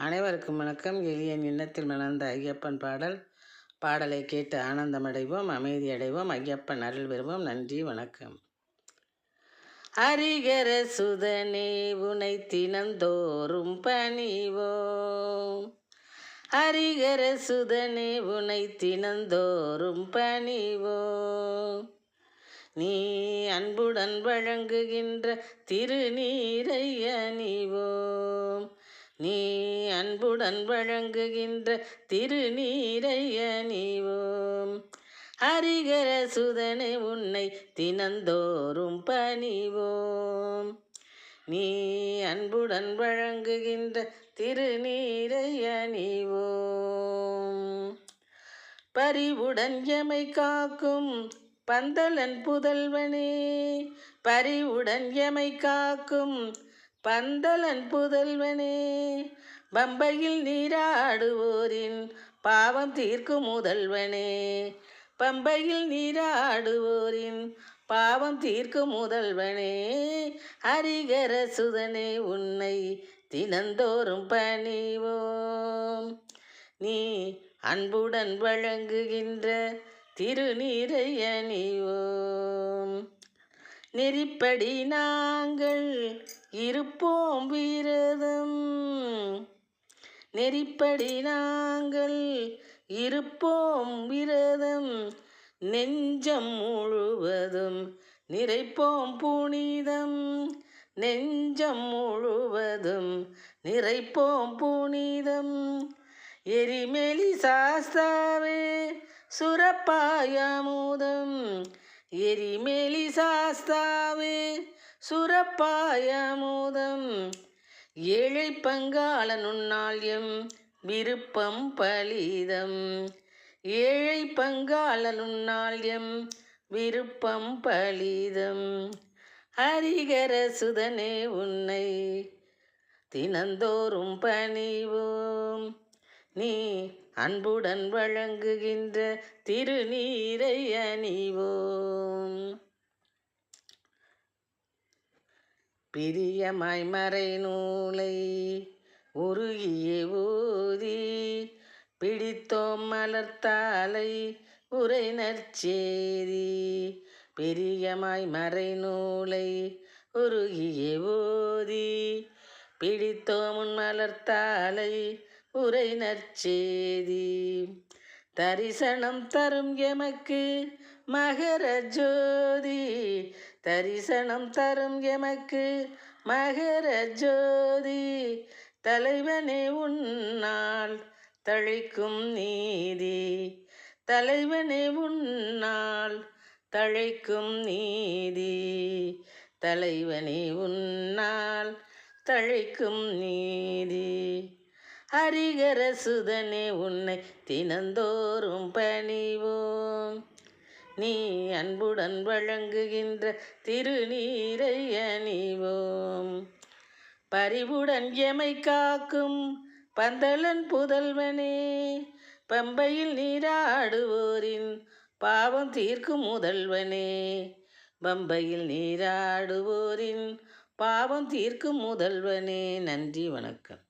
அனைவருக்கும் வணக்கம். எளிய எண்ணத்தில் மலர்ந்த ஐயப்பன் பாடல். பாடலை கேட்டு ஆனந்தமடைவோம் அமைதி அடைவோம் ஐயப்பன் அருள் பெறுவோம். நன்றி வணக்கம். அரிகர சுதனே உனை தினந்தோறும் பணிவோம். அரிகர சுதனே உனை தினந்தோறும் பணிவோம். நீ அன்புடன் வழங்குகின்ற திருநீரை அணிவோம். நீ அன்புடன் வழங்குகின்ற திருநீரை அணிவோம் ஹரிகர சுதனை உன்னை தினந்தோறும் பணிவோம். நீ அன்புடன் வழங்குகின்ற திருநீரை அணிவோம் பரிவுடன் எமை காக்கும் பந்தலன் புதல்வனே பரிவுடன் எமை காக்கும் பந்தலன் புதல்வனே பம்பையில் நீராடுவோரின் பாவம் தீர்க்கும் முதல்வனே. பம்பையில் நீராடுவோரின் பாவம் தீர்க்கும் முதல்வனே. ஹரிகர சுதனே உன்னை தினந்தோறும் பணிவோம். நீ அன்புடன் வழங்குகின்ற திருநீரை அணிவோம். நெறிப்படி நாங்கள் இருப்போம் விரதம். நெறிப்படி நாங்கள் இருப்போம் விரதம். நெஞ்சம் முழுவதும் நிறைப்போம் புனிதம். நெஞ்சம் முழுவதும் நிறைப்போம் புனிதம். எரிமெலி சாஸ்தாவே சுரப்பாயமுதம் எரிமெலி சாஸ்தாவே சுரப்பாயமோதம் ஏழை பங்காளனுன்னால் எம் விருப்பம் பலிதம். ஏழை பங்காளனுன்னால் எம் விருப்பம் பலிதம். ஹரிகர சுதனே உன்னை தினந்தோறும் பணிவோம். நீ அன்புடன் வழங்குகின்ற திருநீரை அணிவோம். பிரியமாய் மறை நூலை உருகிய ஊதி பிடித்தோம் மலர்த்தாலை உரை நற்சேரி பிரியமாய் மறை நூலை உருகிய ஊதி பிடித்தோம் மலர்த்தாலை உரை நற்சேதி தரிசனம் தரும் எமக்கு மகர ஜோதி. தரிசனம் தரும் எமக்கு மகர ஜோதி. தலைவனே உன்னால் தழைக்கும் நீதி. தலைவனே உன்னால் தழைக்கும் நீதி. தலைவனே உன்னால் தழைக்கும் நீதி. ஹரிகர சுதனே உன்னை தினந்தோறும் பணிவோம். நீ அன்புடன் வழங்குகின்ற திருநீரை அணிவோம். பரிவுடன் எமை காக்கும் பந்தலன் புதல்வனே பம்பையில் நீராடுவோரின் பாவம் தீர்க்கும் முதல்வனே. பம்பையில் நீராடுவோரின் பாவம் தீர்க்கும் முதல்வனே. நன்றி வணக்கம்.